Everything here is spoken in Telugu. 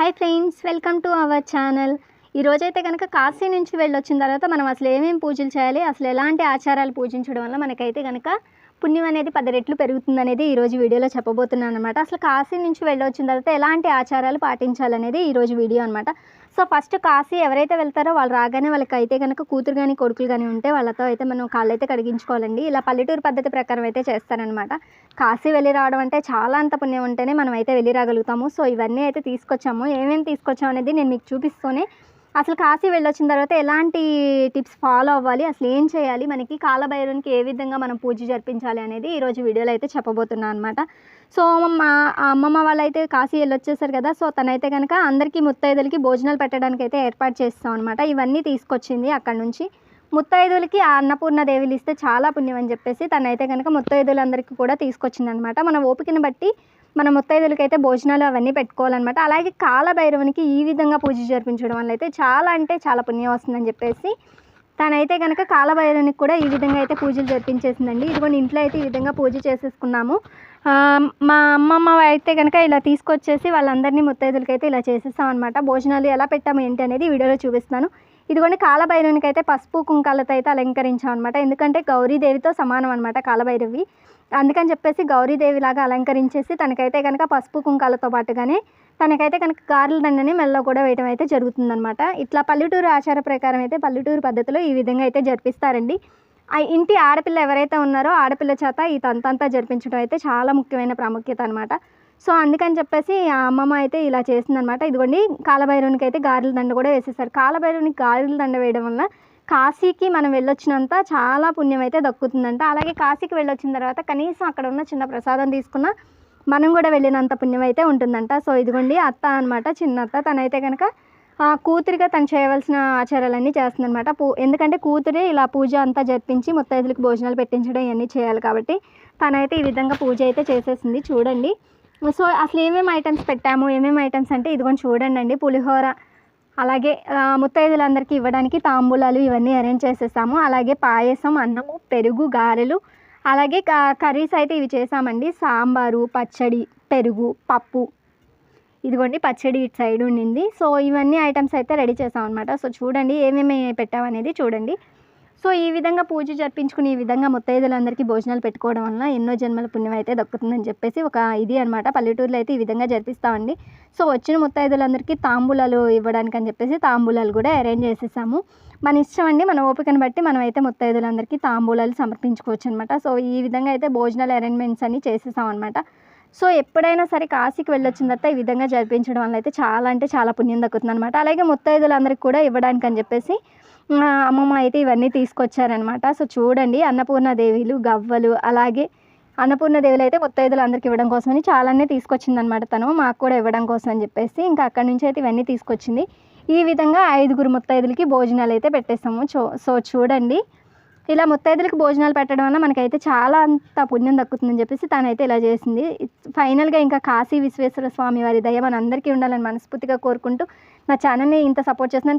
Hi friends welcome to our channel ఈరోజైతే కనుక కాశీ నుంచి వెళ్ళొచ్చిన తర్వాత మనం అసలు ఏమేమి పూజలు చేయాలి అసలు ఎలాంటి ఆచారాలు పూజించడం వల్ల మనకైతే కనుక పుణ్యం అనేది పది రెట్లు పెరుగుతుంది అనేది ఈరోజు వీడియోలో చెప్పబోతున్నాను అనమాట అసలు కాశీ నుంచి వెళ్ళొచ్చిన తర్వాత ఎలాంటి ఆచారాలు పాటించాలనేది ఈరోజు వీడియో అనమాట సో ఫస్ట్ కాశీ ఎవరైతే వెళ్తారో వాళ్ళు రాగానే వాళ్ళకి అయితే కనుక కూతురు కానీ కొడుకులు కానీ ఉంటే వాళ్ళతో అయితే మనం కాళ్ళు అయితే కడిగించుకోవాలండి. ఇలా పల్లెటూరు పద్ధతి ప్రకారం అయితే చేస్తారనమాట కాశీ వెళ్ళి రావడం అంటే చాలా అంత పుణ్యం ఉంటేనే మనం అయితే వెళ్ళి రాగలుగుతాము. సో ఇవన్నీ అయితే తీసుకొచ్చాము. ఏమేమి తీసుకొచ్చాము అనేది నేను మీకు చూపిస్తూనే అసలు కాశీ వెళ్ళొచ్చిన తర్వాత ఎలాంటి టిప్స్ ఫాలో అవ్వాలి? అసలు ఏం చేయాలి? మనకి కాలభైరవునికి ఏ విధంగా మనం పూజ జరిపించాలి అనేది ఈరోజు వీడియోలో అయితే చెప్పబోతున్నాను అనమాట సో మా అమ్మమ్మ వాళ్ళైతే కాశీ వెళ్ళొచ్చేసారు కదా సో తనైతే కనుక అందరికీ ముత్తైదులకి భోజనాలు పెట్టడానికి అయితే ఏర్పాటు చేస్తాం అనమాట ఇవన్నీ తీసుకొచ్చింది అక్కడ నుంచి. ముత్తైదులకి ఆ అన్నపూర్ణ దేవిలు ఇస్తే చాలా పుణ్యం అని చెప్పేసి తనైతే కనుక ముత్తైదులందరికీ కూడా తీసుకొచ్చిందనమాట. మన ఓపికని బట్టి మన ముత్తైదులకి అయితే భోజనాలు అవన్నీ పెట్టుకోవాలన్నమాట అలాగే కాలభైరవునికి ఈ విధంగా పూజ జరిపించడం వల్ల అయితే చాలా అంటే చాలా పుణ్యం వస్తుందని చెప్పేసి తనైతే కనుక కాలభైరవునికి కూడా ఈ విధంగా అయితే పూజలు జరిపించేసిందండి. ఇదిగోండి ఇంట్లో అయితే ఈ విధంగా పూజ చేసేసుకున్నాము. మా అమ్మమ్మ అయితే కనుక ఇలా తీసుకొచ్చేసి వాళ్ళందరినీ ముత్తైదులకి అయితే ఇలా చేసేస్తాం అనమాట భోజనాలు ఎలా పెట్టాము ఏంటి అనేది వీడియోలో చూపిస్తాను ఇదిగోండి కాలభైరవునికి అయితే పసుపు కుంకాలతో అయితే అలంకరించాం అనమాట ఎందుకంటే గౌరీదేవితో సమానం అనమాట కాలభైరవి. అందుకని చెప్పేసి గౌరీదేవి లాగా అలంకరించేసి తనకైతే కనుక పసుపు కుంకాలతో పాటుగానే తనకైతే కనుక గారెల దండని మెల్లో కూడా వేయడం అయితే జరుగుతుందనమాట ఇట్లా పల్లెటూరు ఆచార ప్రకారం అయితే పల్లెటూరు పద్ధతిలో ఈ విధంగా అయితే జరిపిస్తారండి. ఆ ఇంటి ఆడపిల్ల ఎవరైతే ఉన్నారో ఆడపిల్ల చేత ఈ తంతంతా జరిపించడం అయితే చాలా ముఖ్యమైన ప్రాముఖ్యత అనమాట సో అందుకని చెప్పేసి ఆ అమ్మమ్మ అయితే ఇలా చేసిందనమాట. ఇదిగోండి కాలభైరవునికి అయితే గారెల దండ కూడా వేసేసారు. కాలభైరవునికి గారెల దండ వేయడం వల్ల కాశీకి మనం వెళ్ళొచ్చినంత చాలా పుణ్యం అయితే దక్కుతుందంట. అలాగే కాశీకి వెళ్ళొచ్చిన తర్వాత కనీసం అక్కడ ఉన్న చిన్న ప్రసాదం తీసుకున్న మనం కూడా వెళ్ళినంత పుణ్యం అయితే ఉంటుందంట. సో ఇదిగోండి అత్త అనమాట చిన్న అత్త. తనైతే కనుక ఆ, కూతురిగా తను చేయవలసిన ఆచారాలన్నీ చేస్తుందనమాట పూ ఎందుకంటే కూతురే ఇలా పూజ అంతా జరిపించి ముత్తైదులకు భోజనాలు పెట్టించడం ఇవన్నీ చేయాలి కాబట్టి తనైతే ఈ విధంగా పూజ అయితే చేసేసింది. చూడండి సో అసలు ఏమేమి ఐటమ్స్ పెట్టాము? ఏమేమి ఐటమ్స్ అంటే ఇదిగోని చూడండి అండి పులిహోర అలాగే ముత్తైదులందరికీ ఇవ్వడానికి తాంబూలాలు ఇవన్నీ అరేంజ్ చేసేసాము. అలాగే పాయసం అన్నము పెరుగు గారెలు అలాగే క- కర్రీస్ అయితే ఇవి చేసామండి. సాంబారు పచ్చడి పెరుగు పప్పు. ఇదిగోండి పచ్చడి ఇటు సైడ్ ఉండింది. సో ఇవన్నీ ఐటమ్స్ అయితే రెడీ చేసాం అనమాట సో చూడండి ఏమేమి పెట్టామనేది చూడండి. సో ఈ విధంగా పూజ జరిపించుకుని ఈ విధంగా ముత్తైదులందరికీ భోజనాలు పెట్టుకోవడం వలన ఎన్నో జన్మల పుణ్యం అయితే దక్కుతుందని చెప్పేసి ఒక ఇది అనమాట పల్లెటూరులో అయితే ఈ విధంగా జరిపిస్తామండి. సో వచ్చిన ముత్తైదులందరికీ తాంబూలాలు ఇవ్వడానికి అని చెప్పేసి తాంబూలాలు కూడా అరేంజ్ చేసేసాము. మన ఇష్టం అండి మన ఓపికను బట్టి మనం అయితే ముత్తైదులందరికీ తాంబూలాలు సమర్పించుకోవచ్చు అనమాట సో ఈ విధంగా అయితే భోజనాలు అరేంజ్మెంట్స్ అన్ని చేసేసాం అనమాట సో ఎప్పుడైనా సరే కాశీకి వెళ్ళొచ్చిన తర్వాత ఈ విధంగా జరిపించడం వల్ల అయితే చాలా అంటే చాలా పుణ్యం దక్కుతుంది అనమాట అలాగే ముత్తైదులందరికీ కూడా ఇవ్వడానికి అని చెప్పేసి అమ్మమ్మ అయితే ఇవన్నీ తీసుకొచ్చారనమాట సో చూడండి అన్నపూర్ణదేవిలు గవ్వలు అలాగే అన్నపూర్ణదేవులు అయితే ముత్తైదులు అందరికి ఇవ్వడం కోసమని చాలానే తీసుకొచ్చిందనమాట తను. మాకు కూడా ఇవ్వడం కోసం అని చెప్పేసి ఇంకా అక్కడి నుంచి అయితే ఇవన్నీ తీసుకొచ్చింది. ఈ విధంగా ఐదుగురు ముత్తైదులకి భోజనాలు అయితే పెట్టేస్తాము. చో సో చూడండి. ఇలా ముత్తైదులకు భోజనాలు పెట్టడం వల్ల మనకైతే చాలా అంత పుణ్యం దక్కుతుందని చెప్పేసి తనైతే ఇలా చేసింది. ఫైనల్గా ఇంకా కాశీ విశ్వేశ్వర స్వామి వారి దయ మన అందరికీ ఉండాలని మనస్ఫూర్తిగా కోరుకుంటూ నా ఛానల్ని ఇంత సపోర్ట్ చేస్తున్నాను